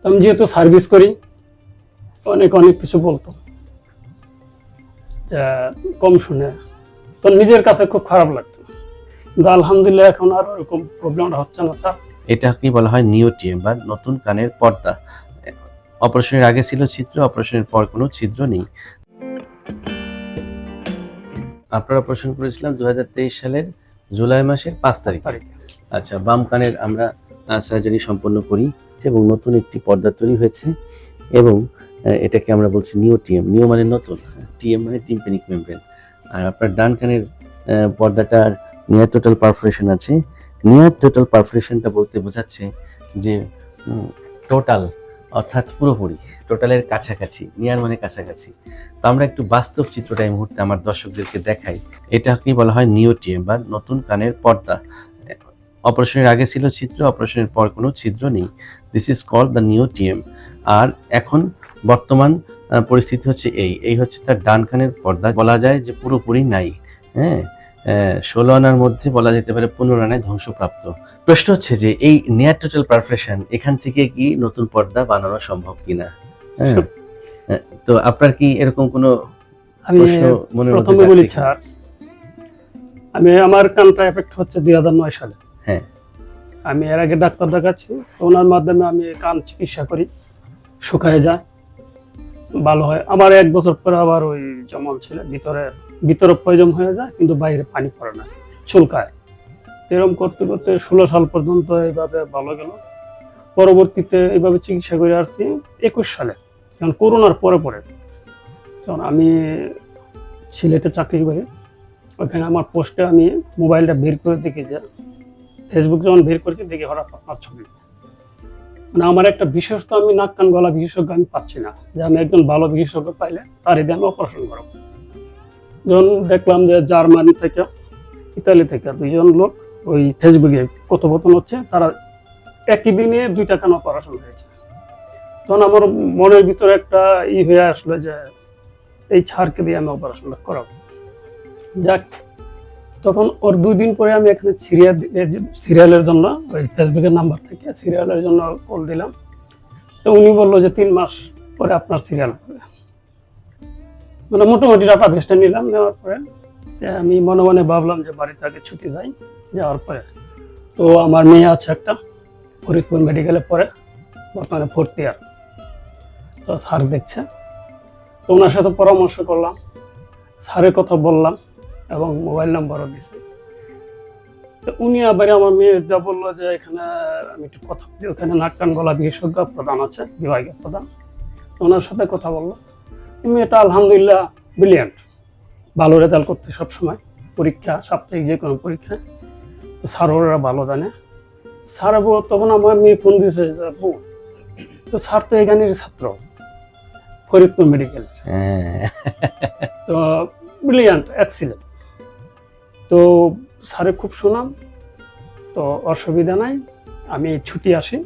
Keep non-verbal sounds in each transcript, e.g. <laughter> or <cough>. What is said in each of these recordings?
তো আমি যেহেতু সার্ভিস করি অনেক অনেক কিছু বলতো। যে কম শুনে। তো নিজের কাছে খুব খারাপ লাগতো। কিন্তু আলহামদুলিল্লাহ এখন আর ওরকম প্রবলেমটা হচ্ছে না স্যার এটাকে বলা হয় নিওটিএম বা নতুন কানের পর্দা? অপারেশনের আগে ছিল ছিদ্র অপারেশনের পর কোনো ছিদ্র নেই। আপনারা অপারেশন করেছিলাম দু হাজার তেইশ সালের জুলাই মাসের পাঁচ তারিখ। তারিখে। আচ্ছা বাম কানের আমরা সার্জারি সম্পন্ন করি। এবং নতুন একটি পর্দা তৈরি হয়েছে এবং এটাকে আমরা বলছি নিও টিএম নিও মানে নতুন টিএম মানে টিম্পেনিক মেমব্রেন আর আপনার ডান কানের পর্দাটার নিয়ার টোটাল পারফোরেশন আছে। নিয়ার টোটাল পারফোরেশনটা বলতে বোঝাচ্ছে যে টোটাল অর্থাৎ পুরোপুরি টোটালের কাছাকাছি, নিয়ার মানে কাছাকাছি। তো আমরা একটু বাস্তব চিত্রটা এই মুহূর্তে আমার দর্শকদেরকে দেখাই। এটাকেই বলা হয় নিওটিএম বা নতুন কানের পর্দা। অপারেশনের আগে ছিল ছিদ্র অপারেশনের পর কোনো ছিদ্র নেই। দিস ইজ কল দ্য নিওটিএম আর এখন বর্তমান পরিস্থিতি হচ্ছে এই। এই হচ্ছে তার ডান কানের পর্দা। বলা যায় যে পুরোপুরি নাই। হ্যাঁ? ষোলো আনার মধ্যে বলা যেতে পারে পনেরো আনায় ধ্বংসপ্রাপ্ত। প্রশ্ন হচ্ছে যে এই নেয়ার টোটাল পারফেকশন এখান থেকে কি নতুন পর্দা বানানো সম্ভব কিনা? হ্যাঁ? তো আপনার কি এরকম কোনো আমি প্রশ্ন প্রথমে বলি স্যার আমি আমার কানটা এফেক্ট হচ্ছে দুই হাজার নয় সালে। হ্যাঁ। আমি এর আগে ডাক্তার দেখাচ্ছি ওনার মাধ্যমে আমি কান চিকিৎসা করি। শুকায় যায়, ভালো হয়। আমার এক বছর পরে আবার ওই যেমন ছিল, ভিতরে ভিতরে প্রয়োজন হয়ে যায়, কিন্তু বাইরে পানি পড়ে না, চুলকায়। এরকম করতে করতে ষোলো সাল পর্যন্ত এইভাবে ভালো গেল। পরবর্তীতে এইভাবে চিকিৎসা করে আসছি একুশ সালে, যখন করোনার পরে পরে। যখন আমি সিলেটে চাকরি করি, ওখানে আমার পোস্টে আমি মোবাইলটা বের করে দেখি যে ফেসবুক যখন বের করেছি, দেখি হঠাৎ আপনার ছবি। মানে আমার একটা বিশেষ তো আমি নাক কান গলা বিশেষজ্ঞ আমি পাচ্ছি না। যে আমি একজন ভালো বিশেষজ্ঞ পাইলে তার দিয়ে আমি অপারেশন করব। যখন দেখলাম যে জার্মানি থেকে, ইতালি থেকে দুইজন লোক ওই ফেসবুকে কথোপকথন হচ্ছে, তারা একই দিনে দুইটা কান অপারেশন হয়েছে তখন আমার মনের ভিতরে একটা ই হয়ে আসলো যে, এই ছাড়কে দিয়ে আমি অপারেশনটা করাবো। যাক তখন ওর দুই দিন পরে আমি এখানে সিরিয়াল সিরিয়ালের জন্য, ওই ফেসবুকের নাম্বার থেকে সিরিয়ালের জন্য কল দিলাম। তো উনি বলল যে তিন মাস পরে আপনার সিরিয়াল হবে। মানে মোটামুটি ডাটা বেসটা নিলাম, নেওয়ার পরে আমি মনে মনে ভাবলাম যে বাড়িতে আগে ছুটি যাই যাওয়ার পরে। তো আমার মেয়ে আছে একটা, ফরিদপুর মেডিকেলে পড়ে, বর্তমানে ফোর্থ ইয়ার তো স্যার দেখছে। তো ওনার সাথে পরামর্শ করলাম স্যারের কথা বললাম। এবং মোবাইল নাম্বারও দিছি। তো উনি আবার আমার মেয়ে যা বলল যে এখানে আমি একটু কথা বলি ওখানে নাক কান গলা বিশেষজ্ঞ প্রধান আছে বিভাগীয় প্রধান। ওনার সাথে কথা বলল। তুমি এটা আলহামদুলিল্লাহ ব্রিলিয়ান্ট ভালো রেজাল্ট করতে সবসময় পরীক্ষা সাপ্তাহিক যে কোনো পরীক্ষায় তো স্যার ওরা ভালো জানে। স্যার তখন আমার মেয়ে ফোন দিয়েছে যে আপু তো স্যার তো এখানের ছাত্র ফরিদপুর মেডিকেল হ্যাঁ। তো ব্রিলিয়ান্ট এক্সিলেন্ট তো স্যারের খুব সুনাম, তো অসুবিধা নাই, আমি ছুটি আসি,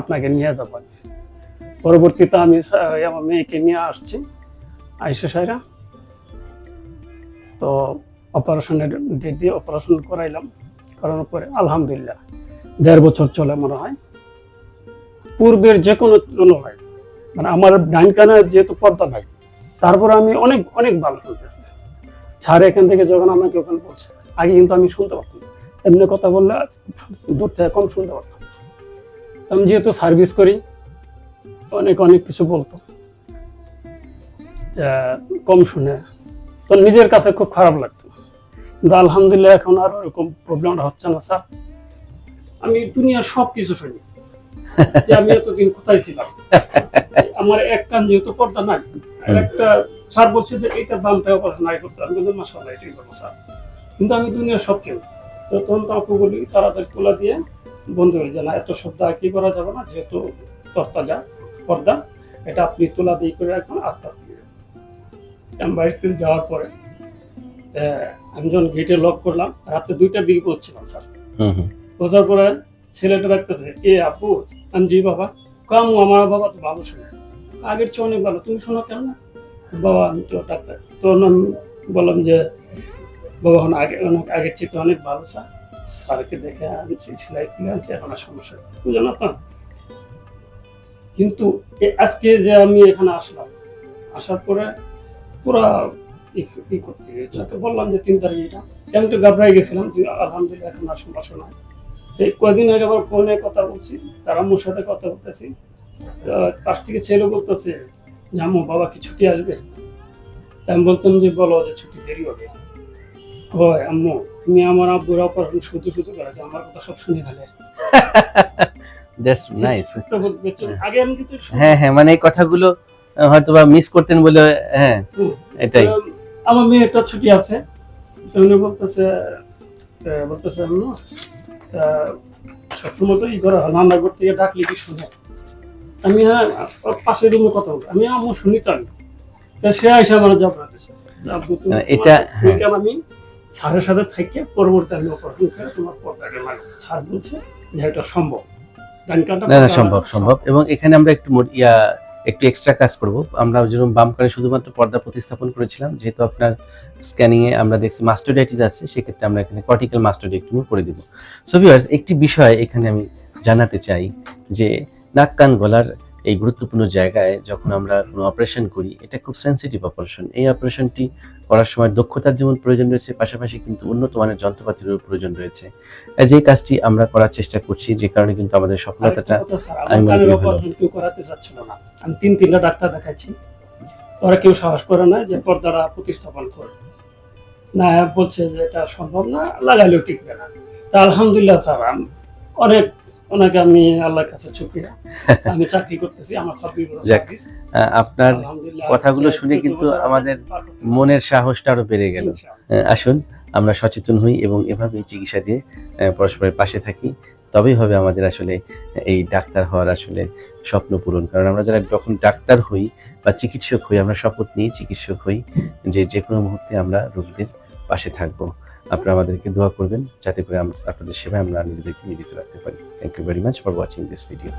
আপনাকে নিয়ে যাব। পরবর্তীতে আমি আমার মেয়েকে নিয়ে আসছি, আইসে সাইরা। তো অপারেশনের ডেট দিয়ে অপারেশন করাইলাম, করানোর পরে আলহামদুলিল্লাহ, দেড় বছর চলে মনে হয়। পূর্বের যে কোনো তুলনায় মানে আমার ডাইন কানে যেহেতু পর্দা নাই, তারপর আমি অনেক অনেক ভালো শুনতেছি ছাড় এখান থেকে যখন আমাকে ওখানে বলছে, আগে কিন্তু আমি শুনতে পারতাম এমনি কথা বললে দূর থেকে কম শুনতে পারতাম। আমি যেহেতু সার্ভিস করি, অনেক অনেক কিছু বলতো। কম শুনে। তো নিজের কাছে খুব খারাপ লাগতো। কিন্তু আলহামদুলিল্লাহ এখন আর ওরকম প্রবলেমটা হচ্ছে না, স্যার। আমি দুনিয়ার সব কিছু শুনি। যে আমি এতদিন কোথায় ছিলাম? আমার এক কান যেহেতু পর্দা নাই একটা স্যার বলছে যে এটা বামটা অপারেশন আগে করতে। আমি কিন্তু মাসাল্লাহ এটাই করব স্যার। কিন্তু আমি দুনিয়ার সব কেউ। তো তখন তো আপু বলি তাড়াতাড়ি তোলা দিয়ে বন্ধ হয়ে যায়। না এত শব্দ কি করা যাবে না যেহেতু তরতাজা পর্দা এটা আপনি তোলা দিয়ে করে রাখবেন আস্তে আস্তে। আমি বাড়িতে যাওয়ার পরে আমি যখন গেটে লক করলাম রাত্রে দুইটার দিকে পৌঁছছিলাম স্যার। বোঝার পরে ছেলেটা রাখতেছে এ আপু আমি জি বাবা কাম আমার বাবা তো ভালো শোনে। আগের চেয়ে অনেক ভালো। তুমি শোনো কেন না বাবা আমি তো ডাক্তার। তো আমি বললাম যে, বাবা, এখন আগে অনেক আগের চেয়ে তো অনেক ভালো স্যার। স্যারকে দেখে আমি সেলাই খুলে আনছি, এখন আর সমস্যা নেই। বুঝো না কিন্তু আজকে যে আমি এখানে আসলাম, আসার পরে পুরা ই- করতে ওকে বললাম যে, তিন তারিখ এটা। আমি একটু ঘাবড়াই গেছিলাম যে, আলহামদুলিল্লাহ, এখন আর সমস্যা তো এই কয়দিন আগে আবার ফোনে কথা বলছি, তার আম্মুর সাথে কথা বলতেছি। পাশ থেকে ছেলে বলতেছে যে আম্মু বাবা কি ছুটি আসবে? আমি বলতাম যে বলো যে ছুটি দেরি হবে। হয় আম্মু তুমি আমার আব্বুর অপারেশন শুধু শুধু করেছে আমার কথা সব শুনে ফেলে। দ্যাটস নাইস তো আগে আমি কিন্তু হ্যাঁ হ্যাঁ মানে এই কথাগুলো হয়তো বা মিস করতেন বলে হ্যাঁ এটাই। আমার মেয়েটা ছুটি আছে। তো উনি বলতেছে বলতেছে আম্মু সবসময় তো ই করা হয় গিয়ে ডাকলে কি শুনে? আমি হ্যাঁ পাশের রুমে কথা বলছি আমি আম্মু শুনি তো আমি সে আইসা আমার জব রাখতেছে। এটা- কেন আমি স্যারের সাথে থেকে পরবর্তী আমি অপারেশন করে তোমার পর্দাকে মানে স্যার বলছে যে এটা সম্ভব। না না সম্ভব সম্ভব। এবং এখানে আমরা একটু ইয়া একটু এক্সট্রা কাজ করব। আমরা যেরকম বাম কানে শুধুমাত্র পর্দা প্রতিস্থাপন করেছিলাম যেহেতু আপনার স্ক্যানিং এ আমরা দেখছি মাস্টোডাইটিস আছে সেক্ষেত্রে আমরা এখানে কর্টিক্যাল মাস্টোডেক্টমি করে দিব। সো ভিউয়ার্স একটি বিষয় এখানে আমি জানাতে চাই যে নাক কান গলার এই গুরুত্বপূর্ণ জায়গায় যখন আমরা কোনো অপারেশন করি এটা খুব সেনসিটিভ অপারেশন এই অপারেশনটি করার সময় দক্ষতার যেমন প্রয়োজন রয়েছে পাশাপাশি কিন্তু উন্নত মানের যন্ত্রপাতিরও প্রয়োজন রয়েছে। যে কাজটি আমরা করার চেষ্টা করছি যে কারণে কিন্তু আমাদের সফলতাটা আমি মনে করি ভালো। করাতে চাচ্ছিল না আমি তিন তিনটা ডাক্তার দেখাচ্ছি। ওরা কেউ সাহস করে না যে পর্দাটা প্রতিস্থাপন করে। না বলছে যে এটা সম্ভব না লাগাইলেও টিকবে না। তা আলহামদুলিল্লাহ স্যার অনেক ওনাকে আমি আল্লাহর কাছে শুক্রিয়া। <laughs> আমি চাকরি করতেছি আমার ছাব্বিশ বছর যাক, সার্ভিস। আপনার কথাগুলো শুনে কিন্তু আমাদের মনের সাহসটা আরও বেড়ে গেল। আসুন আমরা সচেতন হই এবং এভাবেই চিকিৎসা দিয়ে পরস্পরের পাশে থাকি। তবেই হবে আমাদের আসলে এই ডাক্তার হওয়ার আসলে স্বপ্ন পূরণ। কারণ আমরা যারা যখন ডাক্তার হই বা চিকিৎসক হই আমরা শপথ নিয়ে চিকিৎসক হই যে যে কোনো মুহূর্তে আমরা রোগীদের পাশে থাকব। আপনারা আমাদেরকে দোয়া করবেন, যাতে করে আপনাদের সেবায় আমরা নিজেদেরকে নিয়োজিত রাখতে পারি। Thank you very much for watching this video